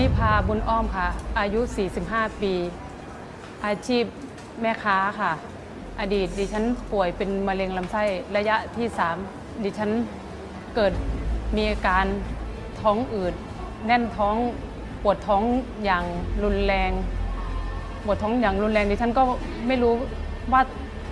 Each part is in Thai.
นิพาบุญอ้อมค่ะ อายุ 45 ปี อาชีพแม่ค้าค่ะ อดีตดิฉันป่วยเป็นมะเร็งลำไส้ระยะที่ 3 ดิฉันเกิดมีอาการท้องอืด แน่นท้องปวดท้องอย่างรุนแรง ปวดท้องอย่างรุนแรงดิฉันก็ไม่รู้ว่า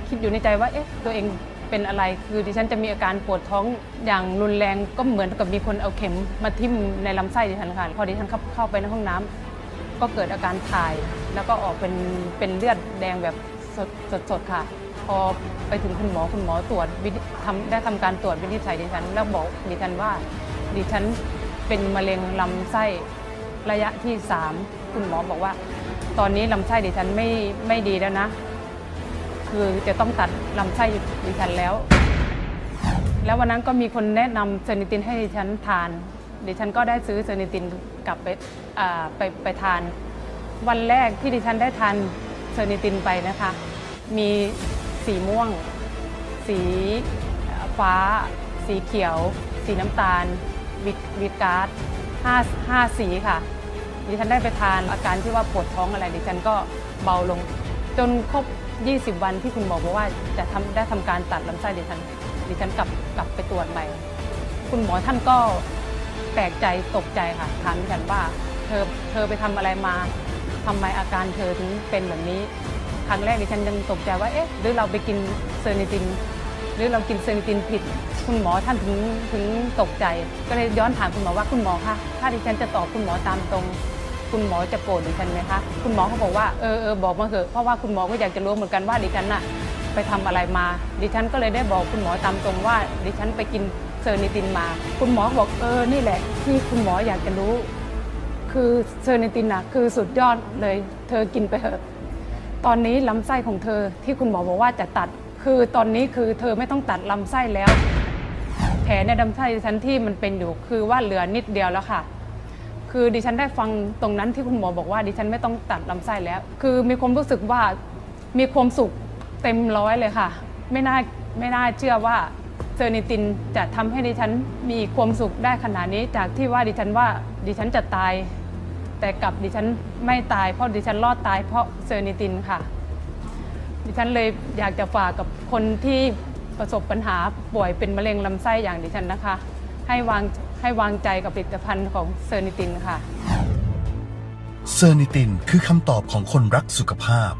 คิดอยู่ในใจว่าเอ๊ะตัวเอง เป็นอะไร คือดิฉันจะมีอาการปวดท้องอย่างรุนแรงก็เหมือนกับมีคนเอาเข็มมาทิ่มในลำไส้ดิฉันค่ะพอดิฉันเข้าไปในห้องน้ำก็เกิดอาการถ่าย แล้วก็ออกเป็นเป็นเลือดแดงแบบสดสดค่ะ พอไปถึงคุณหมอคุณหมอตรวจวินิทำได้ทำการตรวจวินิจฉัยดิฉัน แล้วบอกดิฉันว่า ดิฉันเป็นมะเร็งลำไส้ระยะที่ 3 คุณหมอบอกว่า ตอนนี้ลำไส้ดิฉันไม่ไม่ดีแล้วนะ คือจะต้องตัดลำไส้ดิฉันแล้ว แล้ววันนั้นก็มีคนแนะนำเซอร์นิตินให้ดิฉันทาน ดิฉันก็ได้ซื้อเซอร์นิตินกลับไปไปไปทาน วันแรกที่ดิฉันได้ทานเซอร์นิตินไปนะคะ มีสีม่วง สีฟ้า สีเขียว สีน้ำตาลวิตวิตการ์ดห้าห้าสีค่ะ ดิฉันได้ไปทานอาการที่ว่าปวดท้องอะไรดิฉันก็เบาลง จนครบ 20 วันที่คุณหมอบอกว่าจะทำได้ทำการตัดลำไส้ดิฉันดิฉันกลับกลับไปตรวจใหม่ คุณหมอท่านก็แปลกใจตกใจค่ะถามดิฉันว่าเธอเธอไปทำอะไรมาทำไมอาการเธอถึงเป็นแบบนี้ ครั้งแรกดิฉันยังตกใจว่าเอ๊ะหรือเราไปกินเซอร์นิติน หรือเรากินเซอร์นิตินผิด คุณหมอท่านถึงถึงตกใจ ก็เลยย้อนถามคุณหมอว่าคุณหมอคะถ้าดิฉันจะตอบคุณหมอตามตรง คุณหมอจะโกรธดิฉันไหมคะคุณหมอเขาบอกว่าเออเออบอกมาเถอะเพราะว่าคุณหมอก็อยากจะรู้เหมือนกันว่าดิฉันน่ะไปทำอะไรมา ดิฉันก็เลยได้บอกคุณหมอตามตรงว่า ดิฉันไปกินเซอร์นิตินมา คุณหมอบอกเออนี่แหละ ที่คุณหมออยากจะรู้ คือเซอร์นิตินน่ะคือสุดยอดเลย เธอกินไปเถอะ ตอนนี้ลำไส้ของเธอที่คุณหมอบอกว่าจะตัด คือตอนนี้คือเธอไม่ต้องตัดลำไส้แล้ว แผลในลำไส้ดิฉันที่มันเป็นอยู่คือว่าเหลือนิดเดียวแล้วค่ะ คือดิฉันได้ฟังตรงนั้นที่คุณหมอบอกว่าดิฉันไม่ต้องตัดลำไส้แล้ว คือมีความรู้สึกว่ามีความสุขเต็มร้อยเลยค่ะ ไม่น่าไม่น่าเชื่อว่าเซอร์นิตินจะทำให้ดิฉันมีความสุขได้ขนาดนี้ จากที่ว่าดิฉันว่าดิฉันจะตาย แต่กลับดิฉันไม่ตายเพราะดิฉันรอดตายเพราะเซอร์นิตินค่ะ ดิฉันเลยอยากจะฝากกับคนที่ประสบปัญหาป่วยเป็นมะเร็งลำไส้อย่างดิฉันนะคะ ให้วางให้วางใจกับผลิตภัณฑ์ของเซอร์นิตินค่ะ เซอร์นิตินคือคำตอบของคนรักสุขภาพ